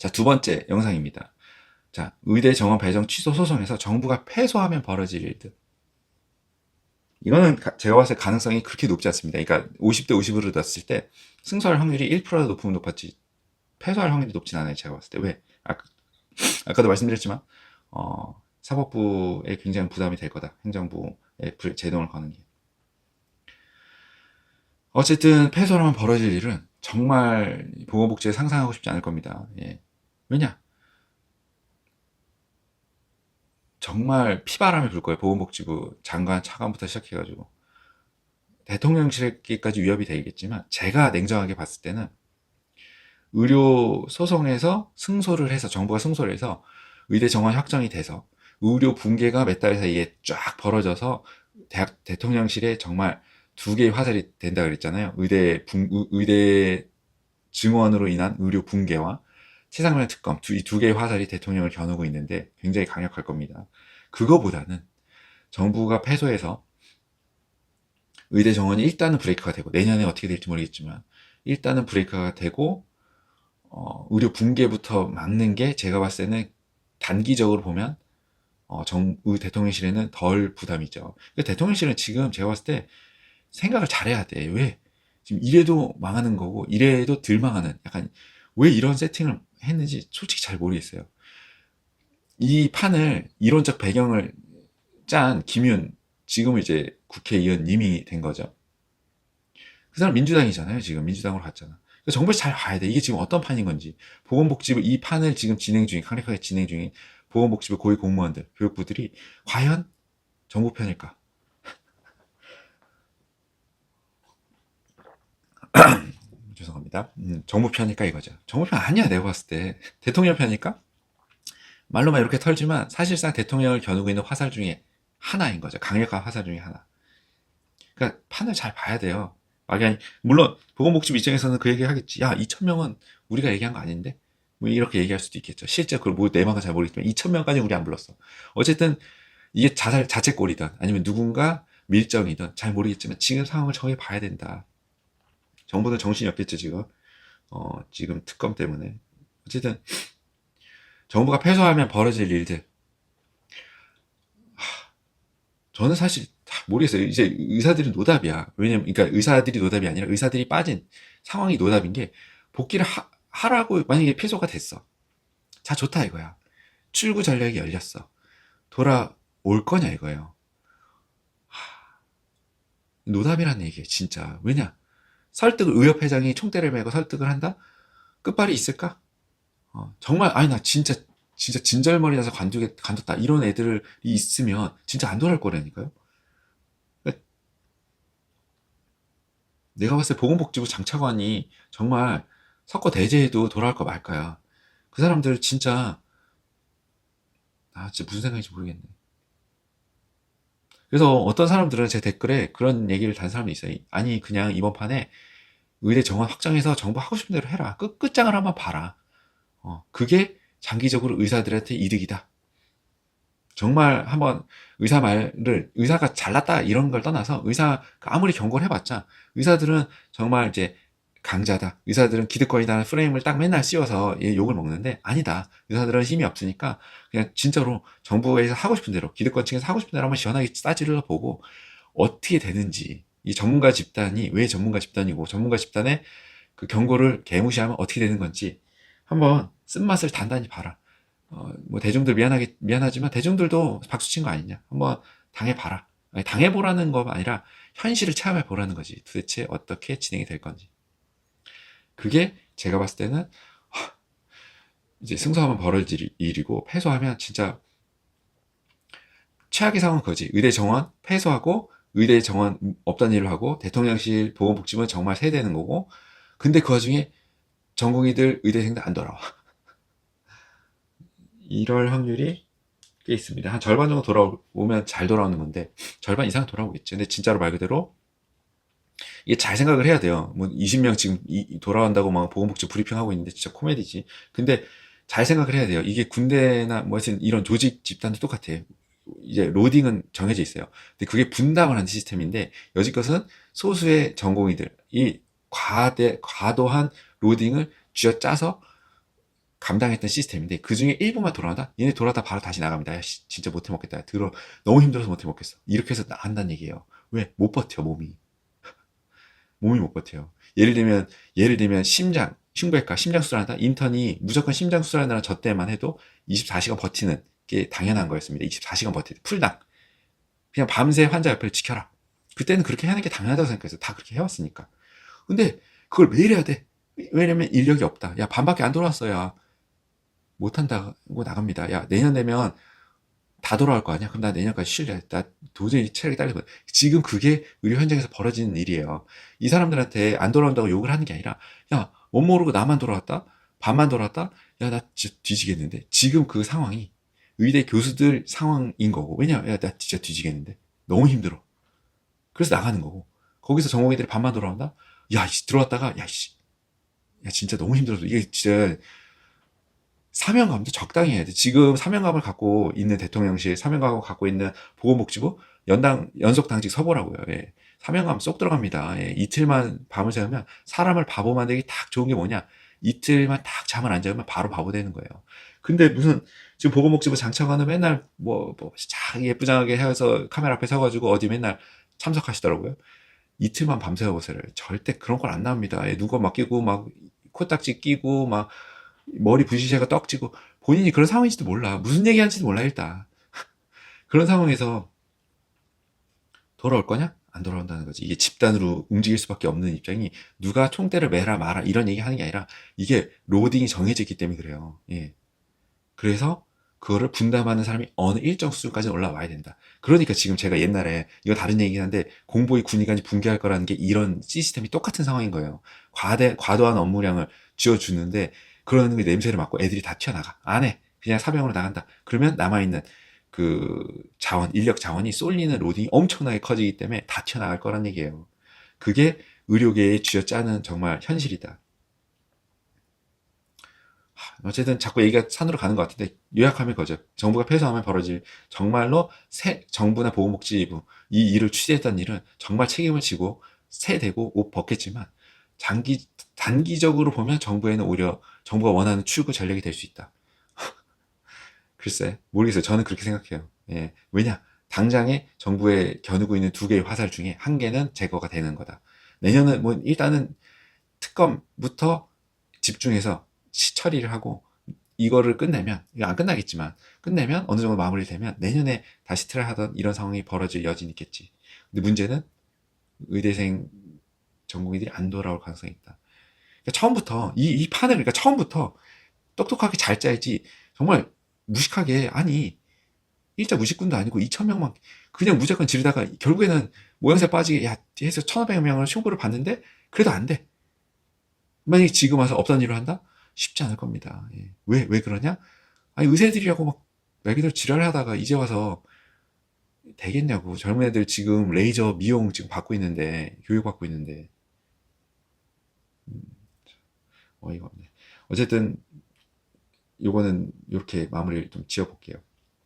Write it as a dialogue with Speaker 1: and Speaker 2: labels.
Speaker 1: 자, 두 번째 영상입니다. 자, 의대 정원 배정 취소 소송에서 정부가 패소하면 벌어질 일들. 이거는 가- 제가 봤을 때 가능성이 그렇게 높지 않습니다. 그러니까 50대 50으로 뒀을 때 승소할 확률이 1%도 높으면 높았지 패소할 확률이 높진 않아요. 제가 봤을 때. 왜? 아까, 아까도 말씀드렸지만 어, 사법부에 굉장히 부담이 될 거다. 행정부에 불- 제동을 거는 게. 어쨌든 패소를 하면 벌어질 일은 정말 보건복지에 상상하고 싶지 않을 겁니다. 예. 왜냐? 정말 피바람이 불 거예요. 보건복지부 장관 차관부터 시작해가지고 대통령실에까지 위협이 되겠지만 제가 냉정하게 봤을 때는 의료 소송에서 승소를 해서 정부가 승소를 해서 의대 정원 확정이 돼서 의료 붕괴가 몇 달 사이에 쫙 벌어져서 대학 대통령실에 정말 두 개의 화살이 된다 그랬잖아요. 의대 붕 의- 의대 증원으로 인한 의료 붕괴와 최상면 특검 이 두 개의 화살이 대통령을 겨누고 있는데 굉장히 강력할 겁니다. 그거보다는 정부가 패소해서 의대 정원이 일단은 브레이크가 되고 내년에 어떻게 될지 모르겠지만 일단은 브레이크가 되고 어, 의료 붕괴부터 막는 게 제가 봤을 때는 단기적으로 보면 어, 정, 의 대통령실에는 덜 부담이죠. 그 대통령실은 지금 제가 봤을 때 생각을 잘해야 돼. 왜? 지금 이래도 망하는 거고 이래도 덜 망하는 약간 왜 이런 세팅을 했는지 솔직히 잘 모르겠어요. 이 판을 이론적 배경을 짠 김윤 지금은 이제 국회의원님이 된 거죠. 그 사람 민주당이잖아요. 지금 민주당으로 갔잖아. 그래서 정부에서 잘 봐야 돼. 이게 지금 어떤 판인 건지. 보건복지부 이 판을 지금 진행 중인 강력하게 진행 중인 보건복지부 고위 공무원들, 교육부들이 과연 정부 편일까? 죄송합니다. 음, 정부 편일까 이거죠. 정부 편 아니야 내가 봤을 때 대통령 편일까? 말로만 이렇게 털지만 사실상 대통령을 겨누고 있는 화살 중에 하나인 거죠. 강력한 화살 중에 하나. 그러니까 판을 잘 봐야 돼요. 막연히 물론 보건복지부 입장에서는 그 얘기 하겠지. 야 2천 명은 우리가 얘기한 거 아닌데? 뭐 이렇게 얘기할 수도 있겠죠. 실제 그걸 뭐 내막은 잘 모르겠지만 2천 명까지 우리 안 불렀어. 어쨌든 이게 자살 자책골이든 아니면 누군가 밀정이든 잘 모르겠지만 지금 상황을 정해 봐야 된다. 정부는 정신이 없겠죠 지금. 어 지금 특검 때문에 어쨌든 정부가 패소하면 벌어질 일들. 하, 저는 사실 다 모르겠어요. 이제 의사들이 노답이야. 왜냐면, 그러니까 의사들이 노답이 아니라 의사들이 빠진 상황이 노답인 게 복귀를 하, 하라고 만약에 패소가 됐어. 자, 좋다 이거야. 출구 전략이 열렸어. 돌아올 거냐 이거예요. 하, 노답이라는 얘기예요, 진짜. 왜냐? 설득을, 의협 회장이 총대를 메고 설득을 한다? 끝발이 있을까? 어, 정말 아니 나 진짜 진짜 진절머리 나서 관두게 관뒀다 이런 애들이 있으면 진짜 안 돌아올 거라니까요. 그러니까 내가 봤을 때 보건복지부 장차관이 정말 석고 대제해도 돌아올 거 말까야. 그 사람들 진짜 아 진짜 무슨 생각인지 모르겠네. 그래서 어떤 사람들은 제 댓글에 그런 얘기를 단 사람도 있어요. 아니 그냥 이번 판에 의대 정원 확정해서 정부 하고 싶은 대로 해라. 끝 끝장을 한번 봐라. 어, 그게 장기적으로 의사들한테 이득이다. 정말 한번 의사 말을 의사가 잘났다 이런 걸 떠나서 의사가 아무리 경고를 해봤자 의사들은 정말 이제 강자다. 의사들은 기득권이다는 프레임을 딱 맨날 씌워서 얘 욕을 먹는데 아니다. 의사들은 힘이 없으니까 그냥 진짜로 정부에서 하고 싶은 대로 기득권 층에서 하고 싶은 대로 한번 시원하게 따지러 보고 어떻게 되는지 이 전문가 집단이 왜 전문가 집단이고 전문가 집단의 그 경고를 개무시하면 어떻게 되는 건지 한번 쓴맛을 단단히 봐라. 어, 뭐 대중들 미안하게 미안하지만 대중들도 박수 친 거 아니냐. 한번 당해 봐라. 아니, 당해 보라는 거가 아니라 현실을 체험해 보라는 거지. 도대체 어떻게 진행이 될 건지. 그게 제가 봤을 때는 하, 이제 승소하면 벌어질 일이고 패소하면 진짜 최악의 상황은 그거지. 의대 정원 패소하고 의대 정원 없다는 일을 하고 대통령실 보건복지부는 정말 세대는 거고 근데 그 와중에 전공의들 의대생들 안 돌아와. 이럴 확률이 꽤 있습니다. 한 절반 정도 돌아오면 잘 돌아오는 건데 절반 이상 돌아오겠죠. 근데 진짜로 말 그대로 이게 잘 생각을 해야 돼요. 뭐 20명 지금 이- 돌아온다고 막 보건복지 브리핑하고 있는데 진짜 코미디지. 근데 잘 생각을 해야 돼요. 이게 군대나 뭐 하여튼 이런 조직 집단도 똑같아요. 이제 로딩은 정해져 있어요. 근데 그게 분담을 하는 시스템인데 여지껏은 소수의 전공의들 이 과대 과도한 로딩을 쥐어짜서 감당했던 시스템인데 그 중에 일부만 돌아온다? 얘네 돌아다 바로 다시 나갑니다. 야, 씨, 진짜 못해 먹겠다. 야, 들어 너무 힘들어서 못해 먹겠어. 이렇게 해서 나간다는 얘기예요. 왜? 못 버텨 몸이. 몸이 못 버텨요. 예를 들면 예를 들면 심장 흉부외과 심장 수술한다. 인턴이 무조건 심장 수술한다는 저 때만 해도 24시간 버티는 게 당연한 거였습니다. 24시간 버티는 풀당. 그냥 밤새 환자 옆에 지켜라. 그때는 그렇게 하는 게 당연하다고 생각했어요. 다 그렇게 해왔으니까. 근데 그걸 매일 해야 돼. 왜냐면 인력이 없다. 야, 반밖에 안 돌아왔어야 못한다고 나갑니다. 야, 내년 되면 다 돌아올 거 아니야? 그럼 나 내년까지 쉴래. 나 도저히 체력이 딸리거든. 지금 그게 의료 현장에서 벌어지는 일이에요. 이 사람들한테 안 돌아온다고 욕을 하는 게 아니라, 야, 못 모르고 나만 돌아왔다? 반만 돌아왔다? 야, 나 뒤지겠는데? 지금 그 상황이 의대 교수들 상황인 거고. 왜냐? 야, 나 진짜 뒤지겠는데? 너무 힘들어. 그래서 나가는 거고. 거기서 전공의들이 반만 돌아온다? 야, 씨, 들어왔다가, 야, 씨. 야, 진짜 너무 힘들어서. 이게 진짜, 사명감도 적당히 해야 돼. 지금 사명감을 갖고 있는 대통령실, 사명감을 갖고 있는 보건복지부, 연당, 연속 당직 서보라고요. 예. 사명감 쏙 들어갑니다. 예. 이틀만 밤을 새우면 사람을 바보 만들기 딱 좋은 게 뭐냐? 이틀만 딱 잠을 안 자면 바로 바보 되는 거예요. 근데 무슨, 지금 보건복지부 장차관은 맨날 뭐, 뭐, 자, 예쁘장하게 해서 카메라 앞에 서가지고 어디 맨날 참석하시더라고요. 이틀만 밤새워 보세요. 절대 그런 걸 안 나옵니다. 예, 누가 맡기고 막 코딱지 끼고 막 머리 부시새가 떡지고 본인이 그런 상황인지도 몰라. 무슨 얘기 하는지도 몰라 일단. 그런 상황에서 돌아올 거냐? 안 돌아온다는 거지. 이게 집단으로 움직일 수밖에 없는 입장이 누가 총대를 매라 마라 이런 얘기 하는 게 아니라 이게 로딩이 정해져 있기 때문에 그래요. 예. 그래서 그거를 분담하는 사람이 어느 일정 수준까지 올라와야 된다. 그러니까 지금 제가 옛날에 이거 다른 얘기긴 한데 공보위 군의관이 붕괴할 거라는 게 이런 시스템이 똑같은 상황인 거예요. 과대 과도한 업무량을 쥐어 주는데 그러는 게 냄새를 맡고 애들이 다 튀어나가. 안 해. 그냥 사병으로 나간다. 그러면 남아 있는 그 자원, 인력 자원이 쏠리는 로딩이 엄청나게 커지기 때문에 다 튀어나갈 거란 얘기예요. 그게 의료계에 쥐어짜는 정말 현실이다. 하, 어쨌든 자꾸 얘기가 산으로 가는 것 같은데 요약하면 거죠. 정부가 폐쇄하면 벌어질 정말로 새 정부나 보건복지부 이 일을 취재했던 일은 정말 책임을 지고 세대고 옷 벗겠지만 장기 단기적으로 보면 정부에는 오히려 정부가 원하는 출구 전략이 될 수 있다. 글쎄 모르겠어요. 저는 그렇게 생각해요. 예. 왜냐 당장에 정부에 겨누고 있는 두 개의 화살 중에 한 개는 제거가 되는 거다. 내년은 뭐 일단은 특검부터 집중해서 시 처리를 하고 이거를 끝내면 이거 안 끝나겠지만 끝내면 어느 정도 마무리되면 내년에 다시 트라이 하던 이런 상황이 벌어질 여지는 있겠지. 근데 문제는 의대생 전공의들이 안 돌아올 가능성이 있다. 그러니까 처음부터 이, 이 판을 그러니까 처음부터 똑똑하게 잘 짜야지 정말 무식하게 아니 일자 무식군도 아니고 2천 명만 그냥 무조건 지르다가 결국에는 모양새 빠지게 야 해서 1,500명을 쇼부를 봤는데 그래도 안 돼. 만약에 지금 와서 없던 일을 한다? 쉽지 않을 겁니다. 예. 왜, 왜 그러냐? 아니, 의사들이라고 막, 말 그대로 지랄 하다가 이제 와서 되겠냐고. 젊은 애들 지금 레이저 미용 지금 받고 있는데, 교육받고 있는데. 음, 어이가 없네. 어쨌든, 요거는 이렇게 마무리를 좀 지어볼게요.